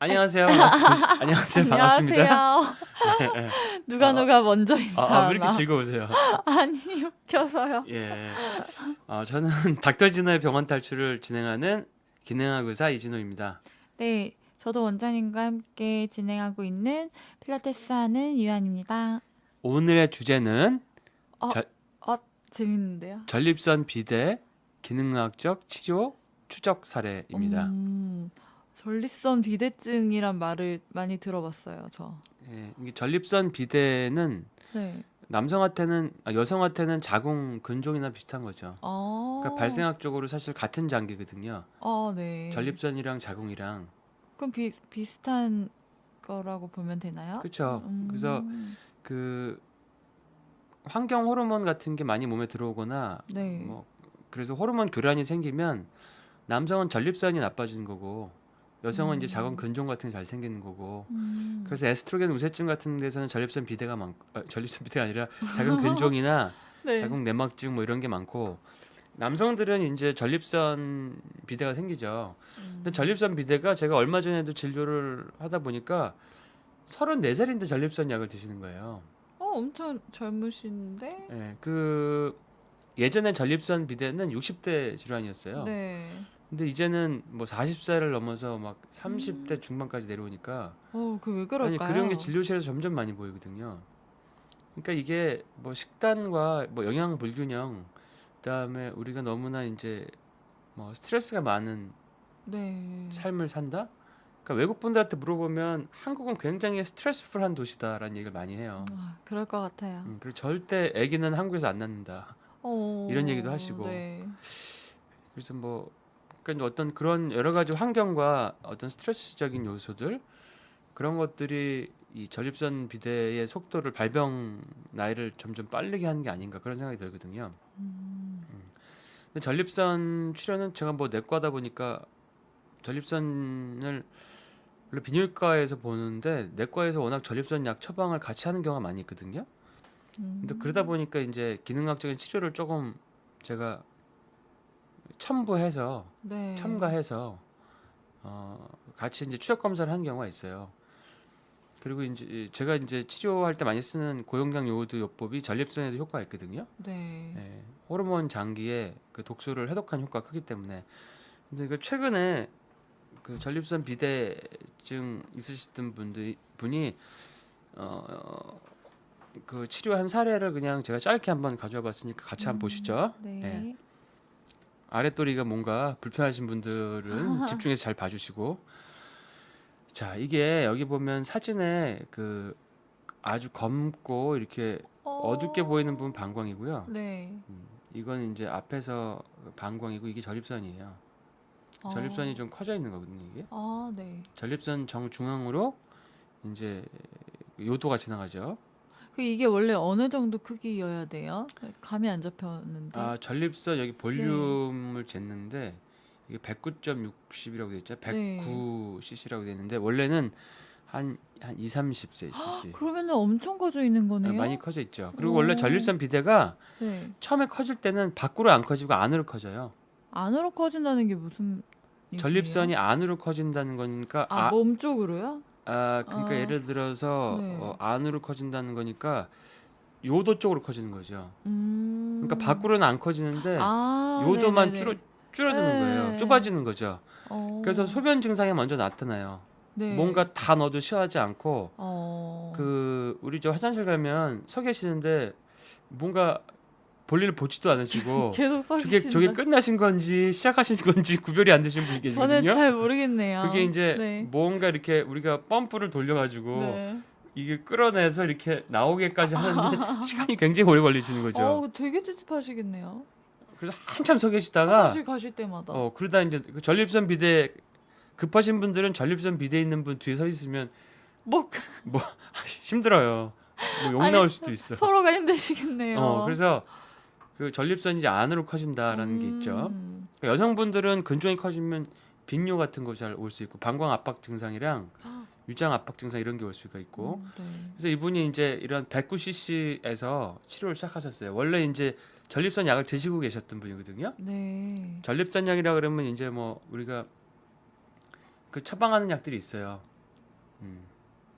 안녕하세요. 반갑습니다. 안녕하세요. 반갑습니다. 안녕하세요. 누가 아, 누가 먼저 아, 인사하나? 아, 왜 이렇게 즐거우세요? 아니 웃겨서요. 예. 어, 저는 닥터진호의 병원 탈출을 진행하는 기능학 의사 이진호입니다. 네, 저도 원장님과 함께 진행하고 있는 필라테스 하는 유한입니다. 오늘의 주제는 어, 저- 어 재밌는데요. 전립선 비대 기능학적 치료 추적 사례입니다. 음, 전립선 비대증이란 말을 많이 들어봤어요, 저. 예, 이게 전립선 비대는 네. 남성한테는 아, 여성한테는 자궁 근종이나 비슷한 거죠. 어. 그러니까 발생학적으로 사실 같은 장기거든요. 어, 네. 전립선이랑 자궁이랑 그럼 비 비슷한 거라고 보면 되나요? 그렇죠. 음. 그래서 그 환경 호르몬 같은 게 많이 몸에 들어오거나 네. 뭐 그래서 호르몬 교란이 생기면 남성은 전립선이 나빠지는 거고 여성은 이제 음. 자궁 근종 같은 게 잘 생기는 거고 음. 그래서 에스트로겐 우세증 같은 데서는 전립선 비대가 많 아, 전립선 비대가 아니라 자궁 근종이나 네. 자궁 내막증 뭐 이런 게 많고 남성들은 이제 전립선 비대가 생기죠. 음. 근데 전립선 비대가 제가 얼마 전에도 진료를 하다 보니까 34살인데 전립선 약을 드시는 거예요. 어, 엄청 젊으신데? 예, 그 예전에 전립선 비대는 60대 질환이었어요. 네. 근데 이제는 뭐 40살을 넘어서 막 30대 음. 중반까지 내려오니까 어, 그 왜 아니 그럴까요? 그런 게 진료실에서 점점 많이 보이거든요. 그러니까 이게 뭐 식단과 뭐 영양 불균형 그다음에 우리가 너무나 이제 뭐 스트레스가 많은 네. 삶을 산다? 그러니까 외국 분들한테 물어보면 한국은 굉장히 스트레스풀한 도시다라는 얘기를 많이 해요. 아, 그럴 것 같아요. 음, 그리고 절대 아기는 한국에서 안 낳는다. 어, 이런 얘기도 하시고. 네. 그래서 뭐 그러니까 어떤 그런 여러 가지 환경과 어떤 스트레스적인 요소들 그런 것들이 이 전립선 비대의 속도를 발병 나이를 점점 빠르게 하는 게 아닌가 그런 생각이 들거든요. 음, 근데 전립선 치료는 제가 뭐 내과다 보니까 전립선을 원래 비뇨기과에서 보는데 내과에서 워낙 전립선 약 처방을 같이 하는 경우가 많이 있거든요. 음. 근데 그러다 보니까 이제 기능학적인 치료를 조금 제가 첨부해서 네. 첨가해서 어, 같이 이제 추적 검사를 한 경우가 있어요. 그리고 이제 제가 이제 치료할 때 많이 쓰는 고용량 요오드 요법이 전립선에도 효과가 있거든요. 네. 예, 호르몬 장기에 그 독소를 해독한 효과가 크기 때문에. 근데 그 최근에 그 전립선 비대증 있으시던 분들 분이 어, 그 치료한 사례를 그냥 제가 짧게 한번 가져와 봤으니까 같이 한번 음, 보시죠. 네. 예. 아랫도리가 뭔가 불편하신 분들은 집중해서 잘 봐주시고 자 이게 여기 보면 사진에 그 아주 검고 이렇게 어, 어둡게 보이는 부분 방광이고요 네. 음, 이건 이제 앞에서 방광이고 이게 전립선이에요 어. 전립선이 좀 커져 있는 거거든요 이게 아, 네. 전립선 정 중앙으로 이제 요도가 지나가죠 그 이게 원래 어느 정도 크기여야 돼요? 감이 안 잡혔는데. 아 전립선 여기 볼륨을 쟀는데 이게 109.60이라고 돼 있죠. 네. 109cc라고 돼 있는데 원래는 한 한 2, 30cc. 그러면은 엄청 커져 있는 거네요. 많이 커져 있죠. 그리고 오. 원래 전립선 비대가 네. 처음에 커질 때는 밖으로 안 커지고 안으로 커져요. 안으로 커진다는 게 무슨 얘기예요? 전립선이 안으로 커진다는 거니까 아, 아, 몸 쪽으로요? 아 그러니까 아. 예를 들어서 네. 어, 안으로 커진다는 거니까 요도 쪽으로 커지는 거죠. 음. 그러니까 밖으로는 안 커지는데 아, 요도만 네네네. 줄어 줄어드는 네. 거예요. 좁아지는 거죠. 어. 그래서 소변 증상이 먼저 나타나요. 네. 뭔가 다 넣어도 시원하지 않고 어. 그 우리 저 화장실 가면 서 계시는데 뭔가 볼일 보지도 않으시고 계속 서 저게 계신다. 저게 끝나신 건지 시작하신 건지 구별이 안 되신 분이 저는 계시거든요. 잘 모르겠네요. 그게 이제 네. 뭔가 이렇게 우리가 펌프를 돌려가지고 네. 이게 끌어내서 이렇게 나오게까지 하는데 시간이 굉장히 오래 걸리시는 거죠. 어, 되게 찝찝하시겠네요. 그래서 한참 서 계시다가 화장실 가실 때마다. 어 그러다 이제 그 전립선 비대 급하신 분들은 전립선 비대 있는 분 뒤에 서 있으면 뭐 힘들어요. 뭐 욕 아니, 나올 수도 있어. 서로가 힘드시겠네요. 어, 그래서 그 전립선이 이제 안으로 커진다라는 게 있죠. 음. 그러니까 여성분들은 근종이 커지면 빈뇨 같은 거 잘 올 수 있고 방광 압박 증상이랑 위장 압박 증상 이런 게 올 수가 있고. 음, 네. 그래서 이분이 이제 이런 109cc에서 치료를 시작하셨어요. 원래 이제 전립선 약을 드시고 계셨던 분이거든요. 네. 전립선 약이라 그러면 이제 뭐 우리가 그 처방하는 약들이 있어요. 음.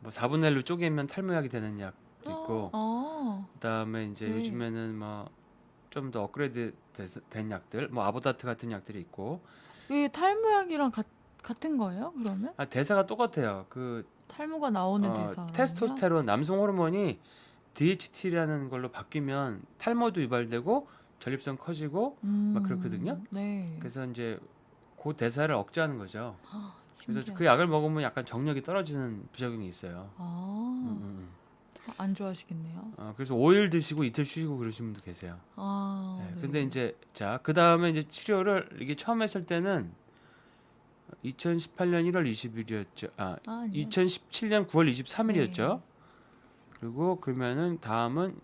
뭐 4분의 1로 쪼개면 탈모약이 되는 약도 있고 어. 그다음에 이제 네. 요즘에는 뭐 좀 더 업그레이드 돼서- 된 약들 뭐 아보다트 같은 약들이 있고 이게 탈모약이랑 같, 같은 거예요? 그러면 아, 대사가 똑같아요. 그 탈모가 나오는 어, 대사. 테스토스테론 남성 호르몬이 DHT라는 걸로 바뀌면 탈모도 유발되고 전립선 커지고 음, 막 그렇거든요. 네. 그래서 이제 그 대사를 억제하는 거죠. 그래서 신기하다. 그 약을 먹으면 약간 정력이 떨어지는 부작용이 있어요. 아, 음, 음, 음. 안 좋아하시겠네요. 어, 그래서 5일 드시고 이틀 쉬시고 그러시는 분도 계세요. 아, 네, 네. 근데 이제 자, 그다음에 이제 치료를 이게 처음 했을 때는 2018년 1월 20일이었죠. 아, 아, 아니요. 2017년 9월 23일이었죠. 네. 그리고 그러면은 다음은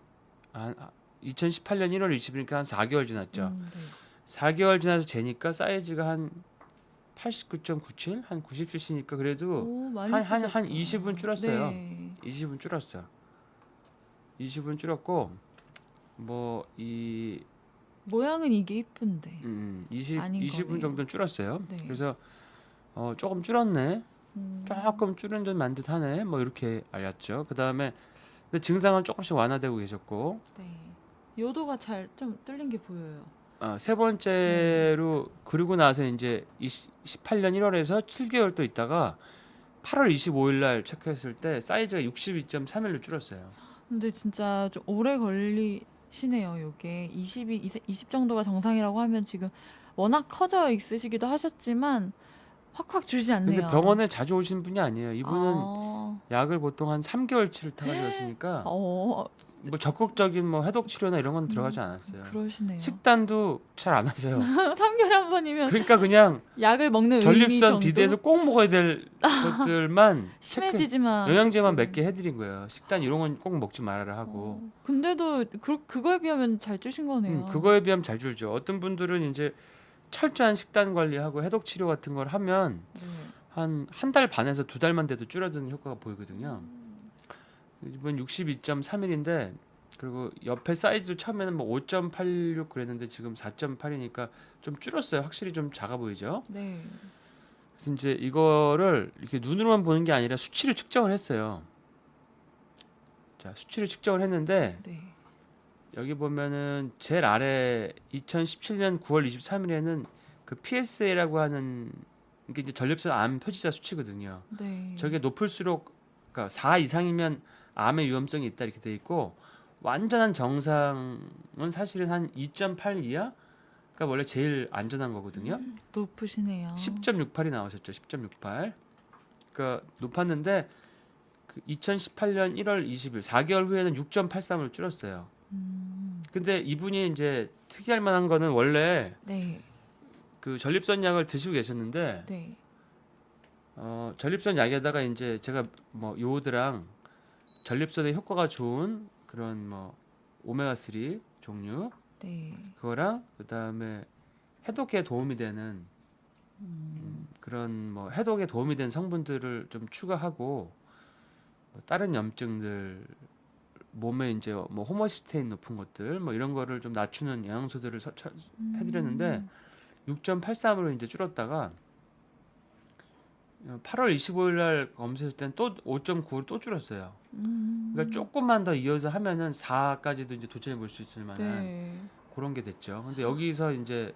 한 2018년 1월 20일이니까 한 4개월 지났죠. 음, 네. 4개월 지나서 재니까 사이즈가 한 89.97, 한 90cc니까 그래도 오, 많이 한- 한-. 한 20은 줄었어요. 네. 20은 줄었어. 20은 줄었고 뭐이 모양은 이게 이쁜데. 음, 20 아닌 20분 거네요. 정도는 줄었어요. 네. 그래서 어, 조금 줄었네. 음, 조금 줄은 듯만 듯하네. 뭐 이렇게 알렸죠. 그다음에 근데 증상은 조금씩 완화되고 계셨고 네. 요도가 잘 좀 뚫린 게 보여요. 어, 세 번째로 그러고 나서 이제 18년 1월에서 7개월 또 있다가 8월 25일 날 체크했을 때 사이즈가 62.3일로 줄었어요. 근데 진짜 좀 오래 걸리시네요. 요게 20이 20, 20 정도가 정상이라고 하면 지금 워낙 커져 있으시기도 하셨지만 확확 줄지 않네요. 근데 병원에 자주 오시는 분이 아니에요. 이분은 아, 약을 보통 한 3개월치를 타가셨으니까 어, 뭐 적극적인 뭐 해독 치료나 이런 건 들어가지 않았어요. 그러시네요. 식단도 잘 안 하세요. 3개월에 한 번이면 그러니까 그냥 약을 먹는 의미 전립선 정도 비대에서 꼭 먹어야 될 것들만 체크, 심해지지만 영양제만 몇 개 해드린 거예요. 식단 이런 건 꼭 먹지 말아라 하고. 어, 근데도 그, 그거에 비하면 잘 찌신 거네요. 음, 그거에 비하면 잘 줄죠. 어떤 분들은 이제 철저한 식단 관리하고 해독 치료 같은 걸 하면 네. 음. 한한 달 반에서 두 달만 돼도 줄어드는 효과가 보이거든요. 이번 62.3일인데 그리고 옆에 사이즈도 처음에는 뭐 5.86 그랬는데 지금 4.8이니까 좀 줄었어요. 확실히 좀 작아 보이죠. 네. 그래서 이제 이거를 이렇게 눈으로만 보는 게 아니라 수치를 측정을 했어요. 자, 수치를 측정을 했는데 네. 여기 보면은 제일 아래 2017년 9월 23일에는 그 PSA라고 하는 이게 이제 전립선 암 표지자 수치거든요. 네. 저게 높을수록 그러니까 4 이상이면 암의 위험성이 있다 이렇게 돼 있고 완전한 정상은 사실은 한 2.8 이하 그러니까 원래 제일 안전한 거거든요. 높으시네요. 10.68이 나오셨죠. 10.68. 그러니까 높았는데 그 2018년 1월 20일 4개월 후에는 6.83으로 줄었어요. 음, 근데 이분이 이제 특이할 만한 거는 원래 네. 그 전립선 약을 드시고 계셨는데 네. 어, 전립선 약에다가 이제 제가 뭐 요오드랑 전립선에 효과가 좋은 그런 뭐 오메가 3 종류. 네. 그거랑 그다음에 해독에 도움이 되는 음, 그런 뭐 해독에 도움이 되는 성분들을 좀 추가하고 뭐 다른 염증들 몸에 이제 뭐 호모시스테인 높은 것들 뭐 이런 거를 좀 낮추는 영양소들을 서, 처- 해드렸는데 6.83으로 이제 줄었다가 8월 25일 날 검사했을 땐 또 5.9로 또 줄었어요. 음, 그러니까 조금만 더 이어서 하면은 4까지도 이제 도전해 볼 수 있을 만한 네. 그런 게 됐죠. 근데 여기서 이제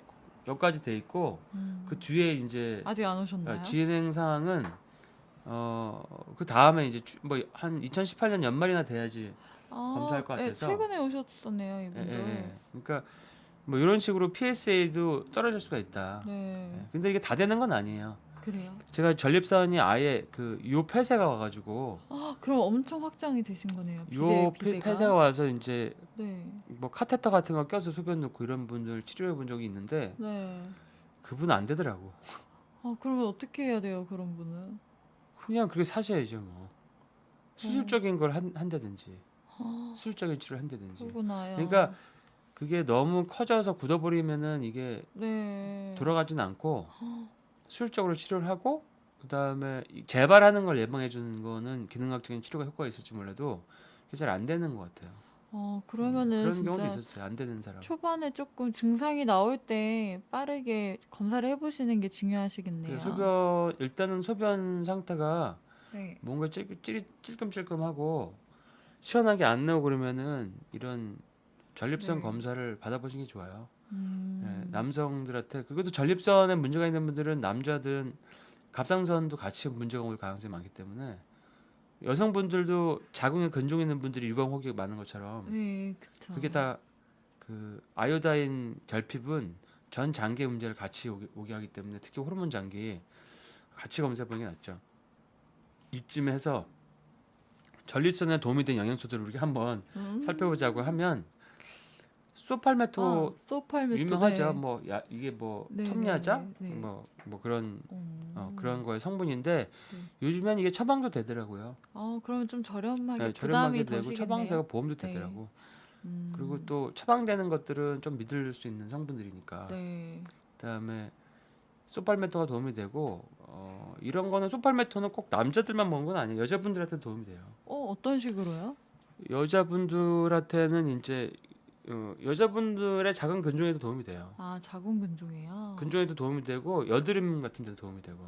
여기까지 돼 있고 음. 그 뒤에 이제 아직 안 오셨나요? 어, 진행 사항은 어그 다음에 이제 뭐 한 2018년 연말이나 돼야지 아, 검사할 것 네, 같아서. 최근에 오셨었네요, 예, 이분도. 예, 예. 그러니까 뭐 이런 식으로 PSA도 떨어질 수가 있다. 네. 예. 근데 이게 다 되는 건 아니에요. 그래요. 제가 전립선이 아예 그 요 폐쇄가 와가지고 아, 그럼 엄청 확장이 되신 거네요. 비대, 요 폐- 비대가. 폐쇄가 와서 이제 네. 뭐 카테터 같은 거 껴서 소변 넣고 이런 분들 치료해 본 적이 있는데 네. 그분은 안 되더라고. 아, 그러면 어떻게 해야 돼요, 그런 분은? 그냥 그렇게 사셔야죠 뭐. 수술적인 걸 한, 한다든지 아, 수술적인 치료를 한다든지. 그러구나요. 그러니까 그게 너무 커져서 굳어버리면은 이게 네. 돌아가진 않고 수술적으로 치료를 하고 그 다음에 재발하는 걸 예방해 주는 거는 기능학적인 치료가 효과가 있을지 몰라도 그게 잘 안 되는 것 같아요. 어, 그러면은 그런 경우도 진짜 있었어요. 안 되는 사람. 초반에 조금 증상이 나올 때 빠르게 검사를 해보시는 게그 중요하시겠네요. 소변 일단은 소변 상태가 네. 뭔가 찔, 찔, 찔끔찔끔하고 시원하게 안 나오고 그러면은 이런 전립선 네. 검사를 받아보시는 게 좋아요. 음. 예, 남성들한테 그것도 전립선에 문제가 있는 분들은 남자든 갑상선도 같이 문제가 올 가능성이 많기 때문에 여성분들도 자궁에 근종 있는 분들이 유방 호기가 많은 것처럼 네, 그쵸. 그게 다 그 아이오다인 결핍은 전 장기의 문제를 같이 오게, 오게 하기 때문에 특히 호르몬 장기 같이 검사해 보는 게 낫죠. 이쯤 해서 전립선에 도움이 되는 영양소들을 우리가 한번 음. 살펴보자고 하면 소팔메토 아, 소팔메토 유명하죠. 네. 뭐 야, 이게 뭐 네, 톱니아자 네, 네, 네. 뭐, 뭐 그런 음. 어, 그런 거의 성분인데 네. 요즘엔 이게 처방도 되더라고요. 아, 그러면 좀 저렴하게 네, 부담이 저렴하게 되고 시겠네요. 처방되고 보험도 네. 되더라고. 음. 그리고 또 처방되는 것들은 좀 믿을 수 있는 성분들이니까. 네. 그다음에 소팔메토가 도움이 되고 어, 이런 거는 소팔메토는 꼭 남자들만 먹는 건 아니에요. 여자분들한테 도움이 돼요. 어, 어떤 식으로요? 여자분들한테는 이제 어, 여자분들의 작은 근종에도 도움이 돼요. 아, 자궁 근종이요. 근종에도 도움이 되고 여드름 같은 데도 도움이 되고.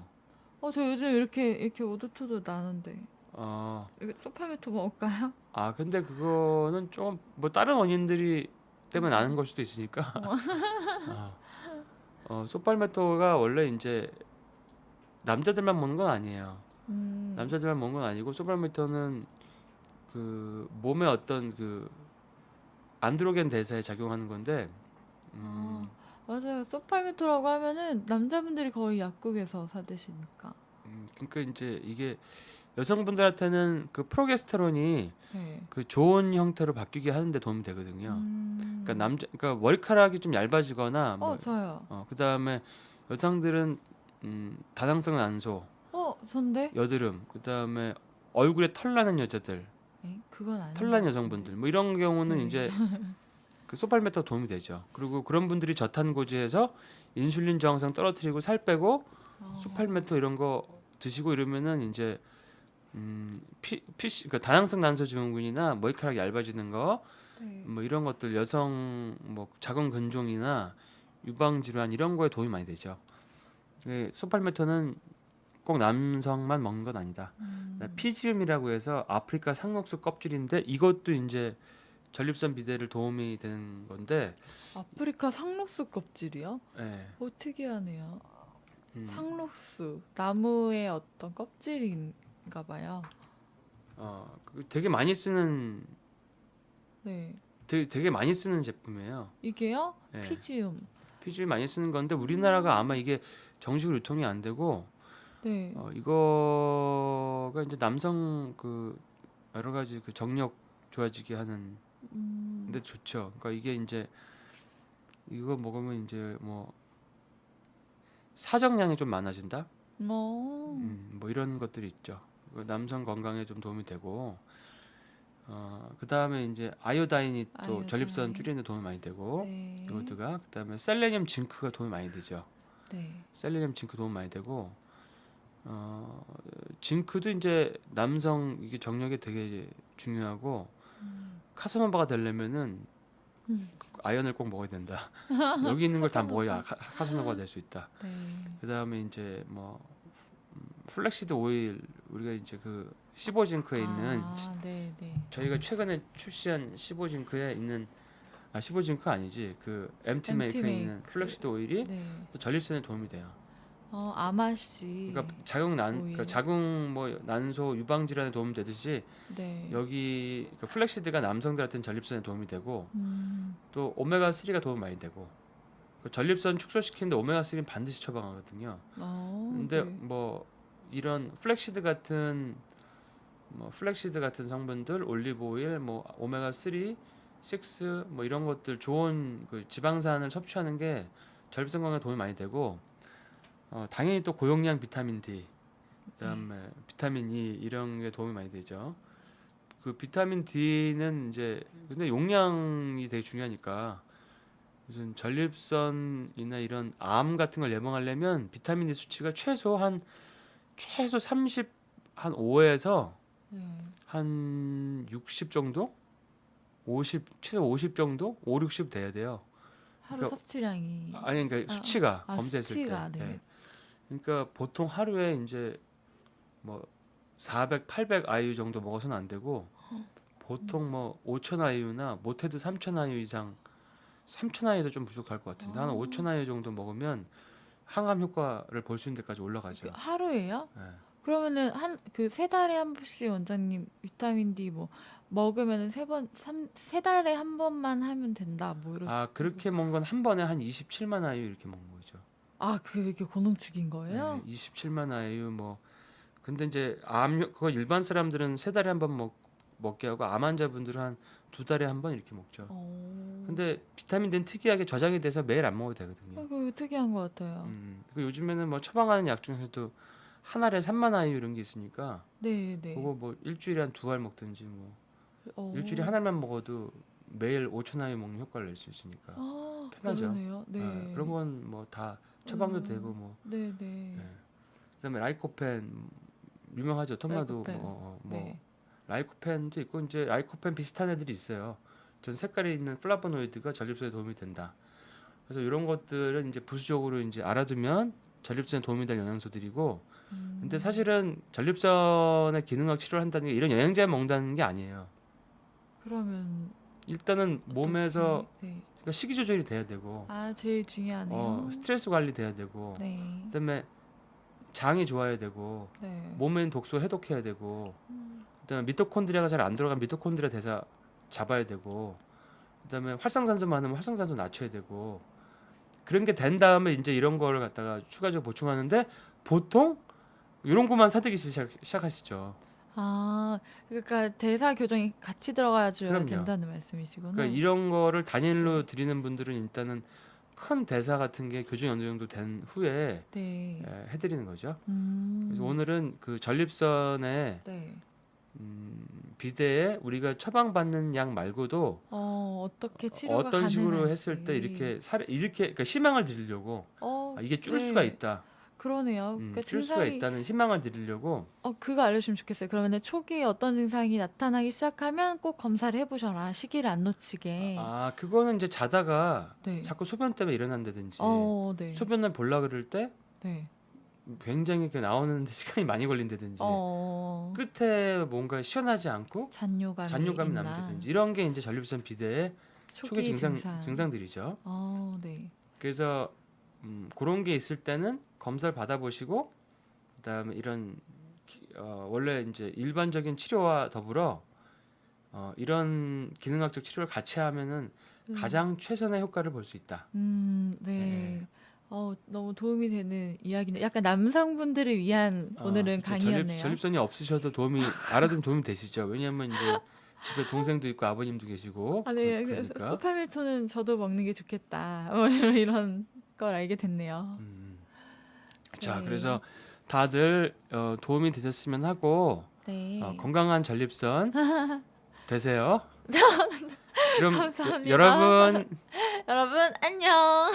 어, 저 요즘 이렇게 이렇게 오도토도 나는데 어, 이거 소팔메토 먹을까요? 아 근데 그거는 좀 뭐 다른 원인들이 때문에 나는 걸 수도 있으니까. 어, 어, 소팔메토가 원래 이제 남자들만 먹는 건 아니에요. 음. 남자들만 먹는 건 아니고 소팔메토는 그 몸의 어떤 그 안드로겐 대사에 작용하는 건데 음, 맞아요. 소팔메토라고 하면은 남자분들이 거의 약국에서 사 드시니까. 음, 그러니까 이제 이게 여성분들한테는 그 프로게스테론이 네. 그 좋은 형태로 바뀌게 하는데 도움이 되거든요. 음. 그러니까 남자 그러니까 머리카락이 좀 얇아지거나 뭐, 어, 저요. 어, 그 다음에 여성들은 음, 다당성 난소, 어, 전데? 여드름, 그 다음에 얼굴에 털 나는 여자들, 에? 그건 아니에요. 털난 여성분들 뭐 이런 경우는 네. 이제 그 소팔메토 도움이 되죠. 그리고 그런 분들이 저탄고지해서 인슐린 저항성 떨어뜨리고 살 빼고 어. 소팔메토 이런 거 드시고 이러면은 이제 음, 피, 피시, 그러니까 다양성 난소 증후군이나 머리카락 얇아지는 거, 네. 뭐 이런 것들 여성 뭐 자궁 근종이나 유방 질환 이런 거에 도움이 많이 되죠. 예, 소팔메토는 꼭 남성만 먹는 건 아니다. 음. 피지움이라고 해서 아프리카 상록수 껍질인데 이것도 이제 전립선 비대를 도움이 되는 건데, 아프리카 상록수 껍질이요? 예, 오, 특이하네요. 음, 상록수 나무의 어떤 껍질인가 봐요. 어, 그 되게 많이 쓰는 네. 되게, 되게 많이 쓰는 제품이에요. 이게요? 예. 피지움. 피주이 많이 쓰는 건데 우리나라가 아마 이게 정식으로 유통이 안 되고 네. 어, 이거가 이제 남성 그 여러 가지 그 정력 좋아지게 하는 음. 근데 좋죠. 그러니까 이게 이제 이거 먹으면 이제 뭐 사정량이 좀 많아진다. 어. 음, 뭐 이런 것들이 있죠. 그 남성 건강에 좀 도움이 되고 어, 그 다음에 이제 아이오다인이 또 아이오다인. 전립선 줄이는 데 도움이 많이 되고 네. 이것도가 그 다음에 셀레늄 징크가 도움이 많이 되죠. 네. 셀레늄 징크 도움 많이 되고 어 징크도 이제 남성 이게 정력에 되게 중요하고 음. 카사노바가 되려면은 음. 아연을 꼭 먹어야 된다. 여기 있는 걸 다 먹어야 카- 카사노바가 될 수 있다. 네. 그다음에 이제 뭐 음, 플렉시드 오일 우리가 이제 그 15징크에 있는 아, 네, 네. 저희가 최근에 출시한 15징크에 있는 아 15징크 아니지 그 MT 메이크에 있는 메이크. 플렉시드 오일이 네. 또 전립선에 도움이 돼요. 어, 아마씨. 그러니까 자궁 난. 그러니까 자궁 뭐 난소 유방 질환에 도움 되듯이 네. 여기 그 플렉시드가 남성들한테는 전립선에 도움이 되고 음. 또 오메가 3가 도움 많이 되고 그 전립선 축소시키는데 오메가 3는 반드시 처방하거든요. 어. 근데 네. 뭐 이런 플렉시드 같은 뭐 플렉시드 같은 성분들 올리브 오일 뭐 오메가 3, 6, 뭐 이런 것들 좋은 그 지방산을 섭취하는 게 전립선 건강에 도움이 많이 되고 어, 당연히 또 고용량 비타민 D 그다음에 비타민 E 이런 게 도움이 많이 되죠. 그 비타민 D는 이제 근데 용량이 되게 중요하니까 무슨 전립선이나 이런 암 같은 걸 예방하려면 비타민 D 수치가 최소 한 최소 30 한 5에서 네. 한60 정도? 50 최소 50 정도? 5, 60 돼야 돼요. 하루 그러니까- 섭취량이 아니 그러니까 아, 수치가 아, 검사했을 수치가, 때. 네. 예. 그러니까 보통 하루에 이제 뭐 400, 800 IU 정도 먹어서는 안 되고 보통 뭐 5천 IU나 못해도 3천 IU 이상 3천 IU도 좀 부족할 것 같은데 한 아. 5천 IU 정도 먹으면 항암 효과를 볼 수 있는 데까지 올라가죠. 하루에요? 예. 그러면은 한 그 세 달에 한 번씩 원장님 비타민 D 뭐 먹으면은 세번세 달에 한 번만 하면 된다 뭐 이런 아 그렇게 먹은 건한 번에 한 27만 IU 이렇게 먹는. 아 그게 고농축인 거예요? 네, 27만 IU 뭐 근데 이제 암 그거 일반 사람들은 세 달에 한 번 먹 먹게 하고 암 환자분들은 한 두 달에 한 번 이렇게 먹죠. 어. 근데 비타민 D는 특이하게 저장이 돼서 매일 안 먹어도 되거든요. 아, 그거 특이한 것 같아요. 음, 그 요즘에는 뭐 처방하는 약 중에서도 한 알에 3만 IU 이런 게 있으니까 네, 네. 그거 뭐 일주일에 한 두 알 먹든지 뭐 어. 일주일에 한 알만 먹어도 매일 5천 IU 먹는 효과를 낼 수 있으니까 아, 편하죠. 그러네요. 네. 아, 그런 건 뭐 다 처방도 음. 되고 뭐 네, 네. 예. 그다음에 라이코펜 유명하죠. 토마도 라이코펜. 뭐, 어, 뭐 네. 라이코펜도 있고 이제 라이코펜 비슷한 애들이 있어요. 전 색깔이 있는 플라보노이드가 전립선에 도움이 된다. 그래서 이런 것들은 이제 부수적으로 이제 알아두면 전립선에 도움이 될 영양소들이고 음. 근데 사실은 전립선의 기능학 치료를 한다는 게 이런 영양제 먹는다는 게 아니에요. 그러면 일단은 몸에서 네. 그러니까 식이 조절이 돼야 되고 아 제일 중요하네요. 어, 스트레스 관리 돼야 되고 네. 그다음에 장이 좋아야 되고 네. 몸에 있는 독소 해독해야 되고 음. 그다음에 미토콘드리아가 잘 안 들어간 미토콘드리아 대사 잡아야 되고 그다음에 활성산소 많으면 활성산소 낮춰야 되고 그런 게 된 다음에 이제 이런 거를 갖다가 추가적으로 보충하는데 보통 이런 것만 사드기 시작, 시작하시죠. 아, 그러니까 대사 교정이 같이 들어가줘야 그럼요. 된다는 말씀이시구나. 그러니까 이런 거를 단일로 드리는 분들은 일단은 큰 대사 같은 게 교정이 어느 정도 된 후에 네. 예, 해드리는 거죠. 음. 그래서 오늘은 그 전립선에 네. 음, 비대에 우리가 처방받는 약 말고도 어, 어떻게 치료가 어떤 식으로 가능할지. 했을 때 이렇게 사례 이렇게 그러니까 희망을 드리려고 어, 아, 이게 줄을 네. 수가 있다. 그러네요. 음, 그러니까 줄 수가 증상이 있다는 희망을 드리려고 어 그거 알려주면 좋겠어요. 그러면 초기에 어떤 증상이 나타나기 시작하면 꼭 검사를 해보셔라. 시기를 안 놓치게. 아 그거는 이제 자다가 네. 자꾸 소변 때문에 일어난다든지 어, 네. 소변을 볼라 그럴 때 네. 굉장히 그 나오는데 시간이 많이 걸린다든지 어. 끝에 뭔가 시원하지 않고 잔뇨감이 잔뇨감이 있나. 남다든지 이런 게 이제 전립선 비대의 초기, 초기 증상, 증상. 증상들이죠. 어, 네. 그래서 음, 그런 게 있을 때는 검사를 받아보시고 그다음에 이런 기- 어, 원래 이제 일반적인 치료와 더불어 어, 이런 기능학적 치료를 같이 하면은 음. 가장 최선의 효과를 볼 수 있다. 음, 네. 네. 어, 너무 도움이 되는 이야기네. 약간 남성분들을 위한 어, 오늘은 그쵸. 강의였네요. 전립, 선이 없으셔도 도움이 알아두면 도움이 되시죠. 왜냐하면 이제 집에 동생도 있고 아버님도 계시고 아, 네. 그- 그 그러니까 소파밀토는 저도 먹는 게 좋겠다. 뭐 이런, 이런 걸 알게 됐네요. 음. 자 네. 그래서 다들 어, 도움이 되셨으면 하고 네. 어, 건강한 전립선 되세요. 그럼 감사합니다. 여러분 여러분, 안녕.